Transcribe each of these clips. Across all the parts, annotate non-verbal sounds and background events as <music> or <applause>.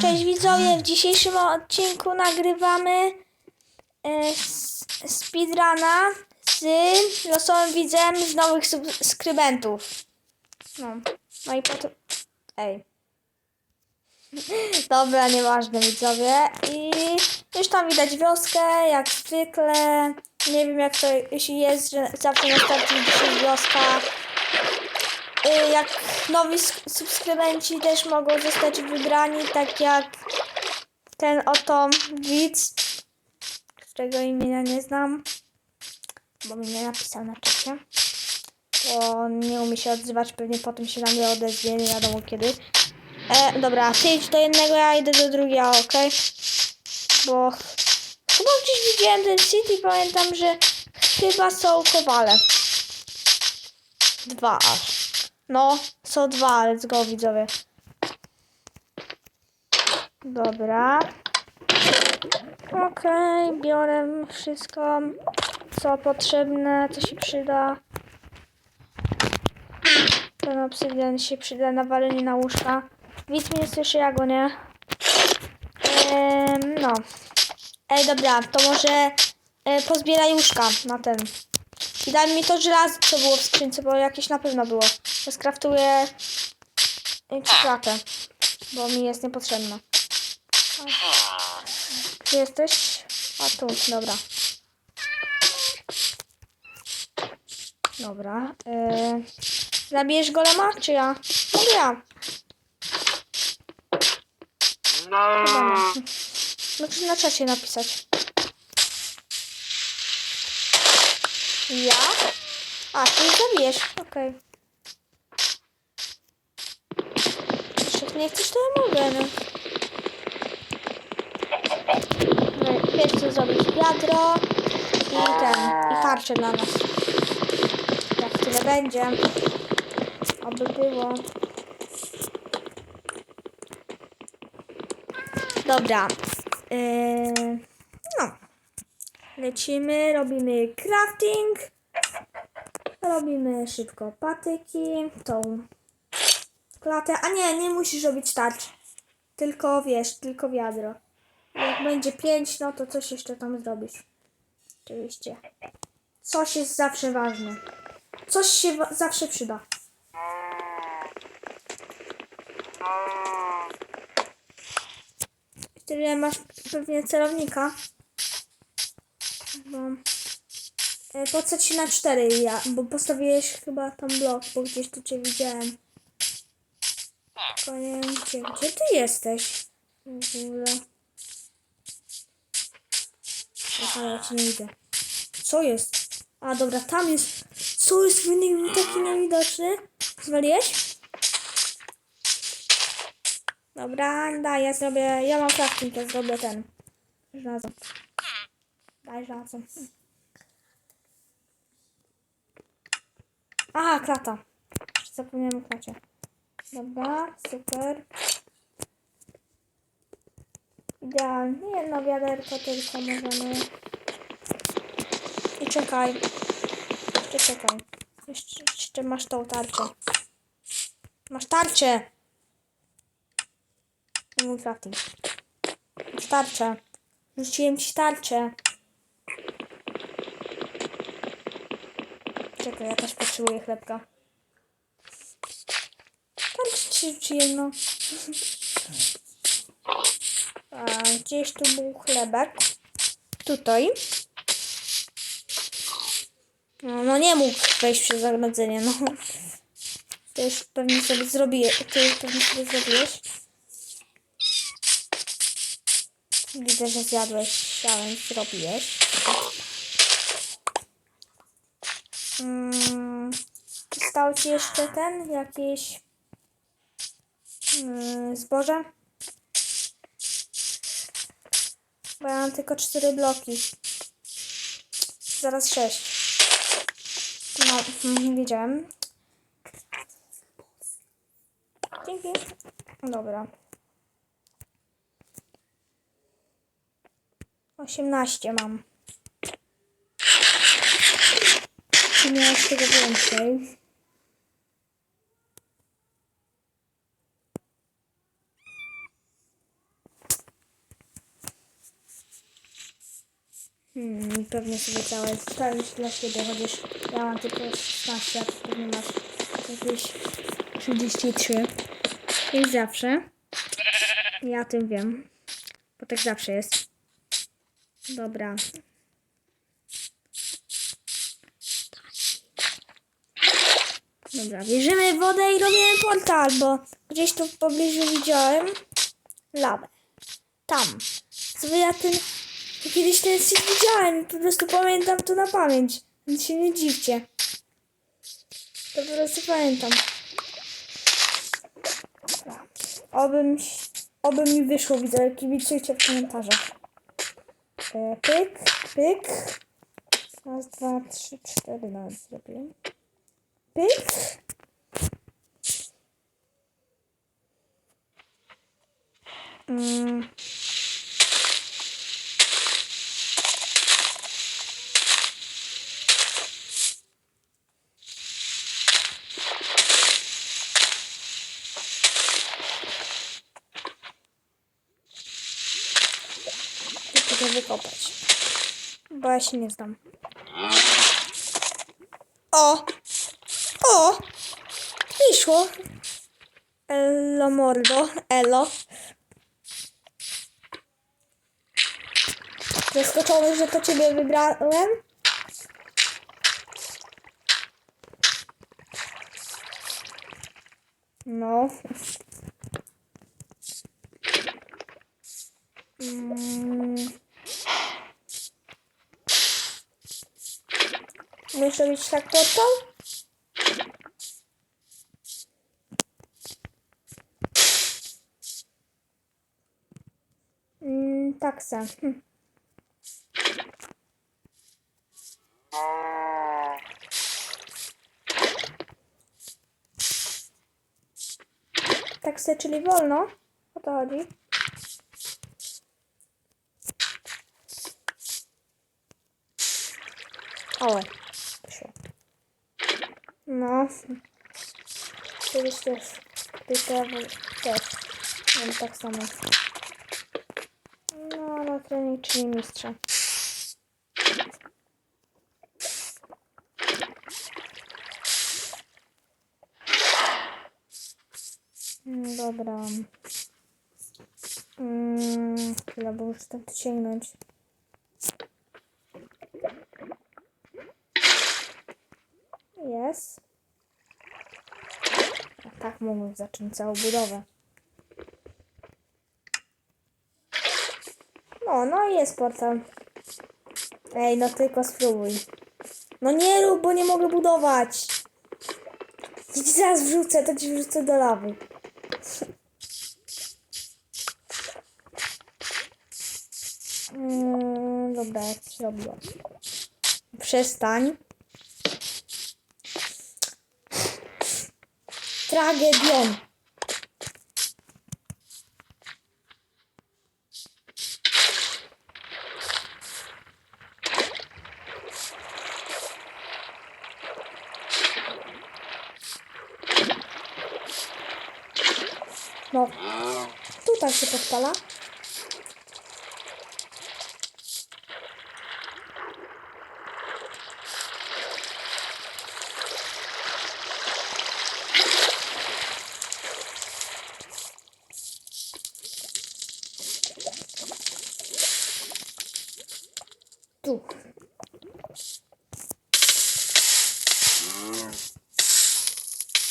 Cześć widzowie, w dzisiejszym odcinku nagrywamy e, speedruna z losowym widzem z nowych subskrybentów. No, no i potem... Ej. <laughs> Dobra, nieważne widzowie. I już tam widać wioskę, jak zwykle. Nie wiem jak to jeśli jest, że zawsze na starcie dzisiaj wioska. Y, jak nowi sk- subskrybenci też mogą zostać wybrani, tak jak ten oto widz, którego imienia nie znam, bo mi nie napisał na czacie. Bo nie umie się odzywać, pewnie potem się na mnie odezwie, nie wiadomo kiedy. E, dobra, ty idź do jednego, ja idę do drugiego, okej? Bo chyba gdzieś widziałem ten city, pamiętam, że chyba są kowale. Dwa aż. No, są dwa, let's go widzowie. Dobra. Okej, biorę wszystko, co potrzebne, co się przyda. Ten obsydian się przyda na walenie na łóżka. Widz mnie słyszy, ja go nie. Ehm, no. Ej, dobra, to może e, pozbieraj łóżka na ten. I daj mi to żelazo, co było w skrzynce, bo jakieś na pewno było. To skraftuję y, kratę, bo mi jest niepotrzebna. Gdzie jesteś? A tu, dobra. Dobra. Yy, zabijesz golema, czy ja? No ja. Nie. Możesz na czacie napisać. Ja? A, ty zabijesz. Okej. Jeśli nie chcesz, to ja mogę, no. Wiesz, co zrobić? Wiadro i ten, i tarczę dla nas. Jak tyle będzie. Oby było. Dobra. Yy. Lecimy, robimy crafting. Robimy szybko patyki, tą klatę. A nie, nie musisz robić tarcz. Tylko wiesz, tylko wiadro. Jak będzie pięć, no to coś jeszcze tam zrobisz. Oczywiście. Coś jest zawsze ważne. Coś się zawsze przyda. Tyle masz pewnie celownika. Bo... E, Po co ci na cztery ja? Bo postawiłeś chyba tam blok, bo gdzieś tu cię widziałem. Konięcie. Gdzie ty jesteś? W ogóle. Aha, ja cię nie widzę. Co jest? A dobra, tam jest. Co jest wynik taki niewidoczny? Zwaliłeś? Dobra, daj, ja zrobię. Ja mam crafting, ja zrobię ten. Żelazo. Daj żelazo. Aha, klata. Zapomniałem o klacie. Dobra, super. Idealnie. Jedno wiaderko tylko możemy. I czekaj. Jeszcze czekaj. Jeszcze, jeszcze masz tą tarczę. Masz tarczę! Mój crafting. Masz tarczę. Rzuciłem ci tarczę. Czekaj, ja też potrzebuję chlebka. Tarczę ci rzuciłem, no. A, gdzieś tu był chlebek. Tutaj. No, no nie mógł wejść przez zagrodzenie, no. To już pewnie sobie zrobię. Ty już pewnie sobie zrobiłeś. Widzę, że zjadłeś, ale zrobiłeś. Mm, ci jeszcze ten, jakieś mm, zboże? Bo ja mam tylko cztery bloki. Zaraz sześć. No, mhm, wiedziałem. Dzięki. Dobra. Osiemnaście mam. Ty miałeś tego więcej. Hmm, pewnie sobie całe zostawić dla siebie, chociaż ja mam tylko 16, a pewnie masz jakieś 33. Jak zawsze. Ja o tym wiem. Bo tak zawsze jest. Dobra. Dobra, bierzemy wodę i robimy portal, bo gdzieś tu w pobliżu widziałem lawę. Tam. Ja ten... Kiedyś ten szczyt widziałem po prostu pamiętam to na pamięć. Więc się nie dziwcie. To po prostu pamiętam. Obym, oby mi wyszło, widzę, kibicujcie w komentarzach. E, pyk, pyk. Raz, dwa, trzy, cztery nawet zrobiłem. Pyk. Mm. Wykopać. Bo ja się nie znam. O! O! Wyszło. Elo mordo. Elo. Zaskoczony, że to ciebie wybrałem? No. Mm. Być tak portal? Mm, taksa. Hm. Taksę, czyli wolno? O to chodzi. O. No. Kiedyś też. Tylko też. Mam tak samo. No, ale trening czyli mistrza. Mm, Dobra. Mm, chwila, bo muszę stąd sięgnąć. Jest. Tak mogłem zacząć całą budowę. No, no i jest portal. Ej, no tylko spróbuj. No nie rób, bo nie mogę budować. Ja ci zaraz wrzucę, to ci wrzucę do lawy. Mm, dobra, jak zrobiłam. Przestań. Tragedion. No, tutaj się podpala.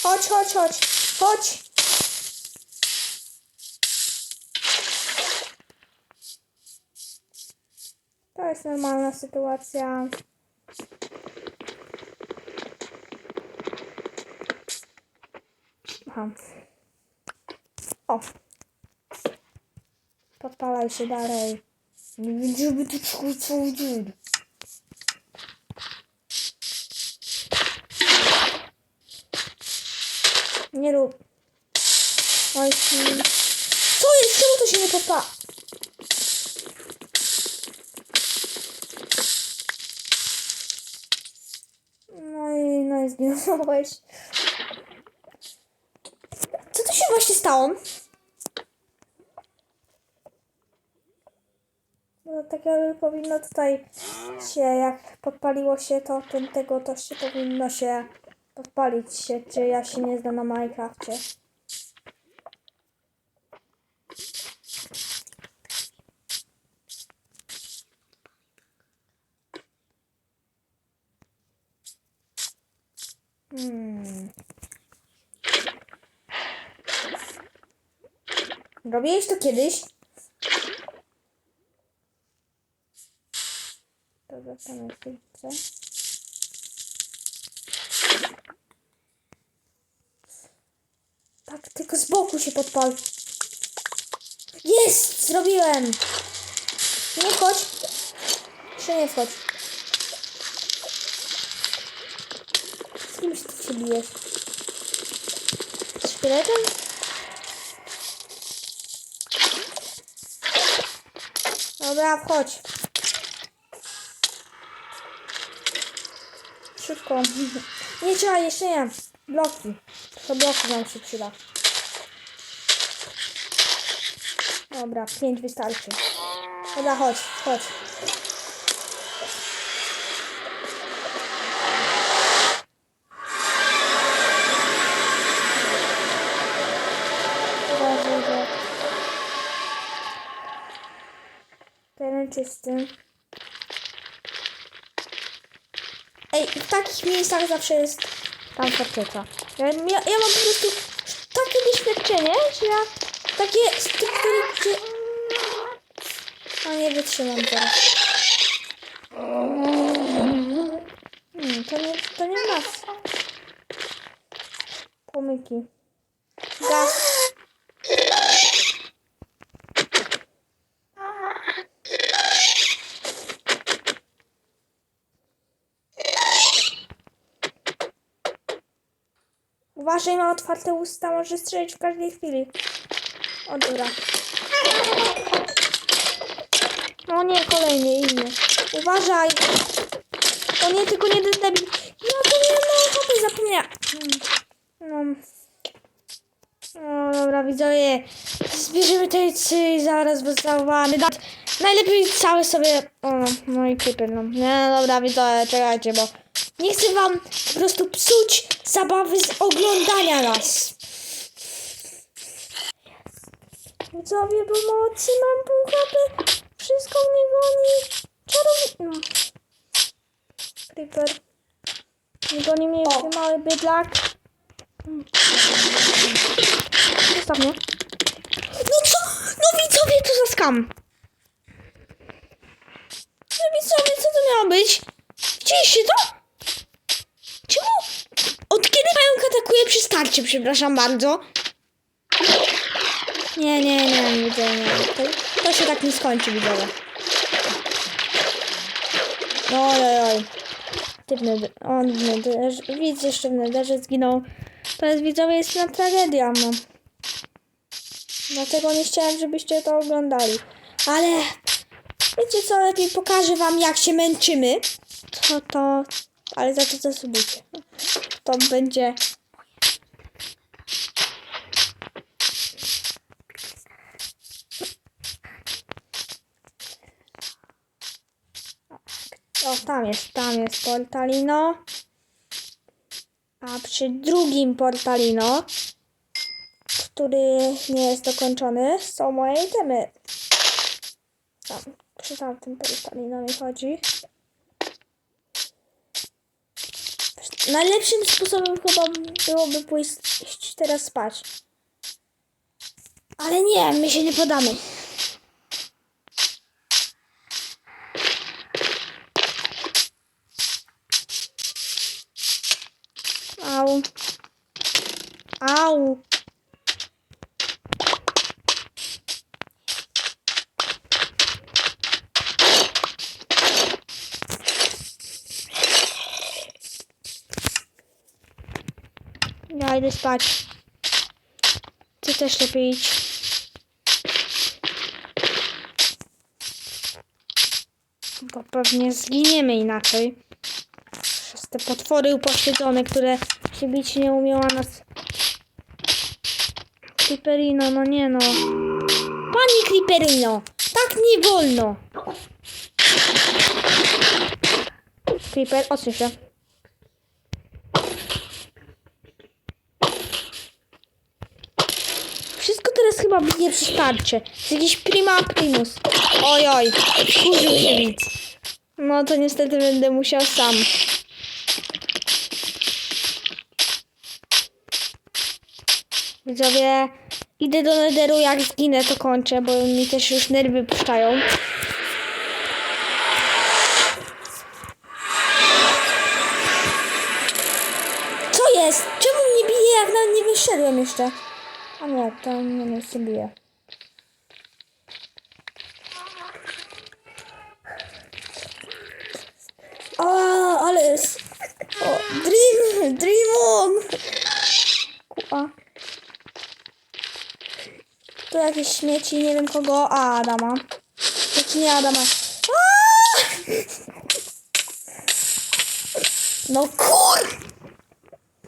Chodź, chodź, chodź. Chodź. To jest normalna sytuacja. Aha. O. Podpalaj się dalej. Nie żeby tu czuł Nie rób. Oj. Co jest? Czemu to się nie podpala? No i, no i zginąłeś. Co tu się właśnie stało? No tak jakby powinno tutaj się, jak podpaliło się to, ten tego, to się powinno się podpalić się, czy ja się nie znam na Minecrafcie. Hmm. Robiłeś to kiedyś? Dobra, tam jest pizza. Tak, tylko z boku się podpal. Jest! Zrobiłem! Nie wchodź. Jeszcze nie wchodź. Z kimś ty się bijesz? Z szkieletem? Dobra, wchodź. Szybko. <laughs> Nie trzeba, jeszcze nie. Bloki. To bloki nam się przyda. Dobra, pięć wystarczy. Dobra, chodź, chodź. Czysty. Ej, w takich miejscach zawsze jest tam forteca. Ja, ja, mam po prostu takie doświadczenie, że ja takie struktury. No nie wytrzymam teraz. Hmm, to nie, to nie nas. Pomyki. Uważaj, ma otwarte usta, może strzelić w każdej chwili. O, dobra. No nie, kolejny, inny. Uważaj! O nie, tylko nie debil. Ja to nie mam ochoty, zapomniałam. No. No dobra, widzowie. Zbierzemy te trzy i zaraz wyzałamy. Najlepiej całe sobie... O, no i typy, no. Nie, no dobra, widzowie, czekajcie, bo... Nie chcę wam po prostu psuć zabawy z oglądania nas. Widzowie pomocy, mam pół HP. Wszystko mnie goni. Czarownik... No. Creeper. Nie goni mnie jeszcze mały bydlak. Zostaw mnie. No co? No widzowie, to za skam. No widzowie, co to miało być? Widzieliście to? Starcie, przepraszam bardzo? Nie, nie, nie, widzę, nie. To, to się tak nie skończy, widzowie. Oj, oj, oj. Ty w. On w nederze... Widz jeszcze w nederze zginął. To jest, widzowie, jest na tragedia, no. Dlatego nie chciałem, żebyście to oglądali. Ale... Wiecie co, lepiej pokażę wam, jak się męczymy. To, to... Ale za to zasubujcie. To będzie... O, tam jest, tam jest Portalino. A przy drugim Portalino, który nie jest dokończony, są moje itemy. Tam, przy tamtym Portalino mi chodzi. Najlepszym sposobem chyba byłoby pójść teraz spać. Ale nie, my się nie podamy. Ja idę spać. Ty też lepiej idź. Bo pewnie zginiemy inaczej. Przez te potwory upośledzone, które się bić nie umiała nas. Creeperino, no nie no. Pani Creeperino, tak nie wolno. Creeper, odsuń się. Wszystko teraz chyba bije przy starcie. Jest jakiś prima primus. Oj, kurzył się widz. No to niestety będę musiał sam. Widzowie, idę do nederu, jak zginę to kończę, bo mi też już nerwy puszczają. Co jest? Czemu mnie bije, jak nawet nie wyszedłem jeszcze? A nie, to mnie nie bije. A, ale jest... O, dream, dream on! Kupa. Tu jakieś śmieci, nie wiem kogo. A, Adama. Znaczy nie Adama. No kur...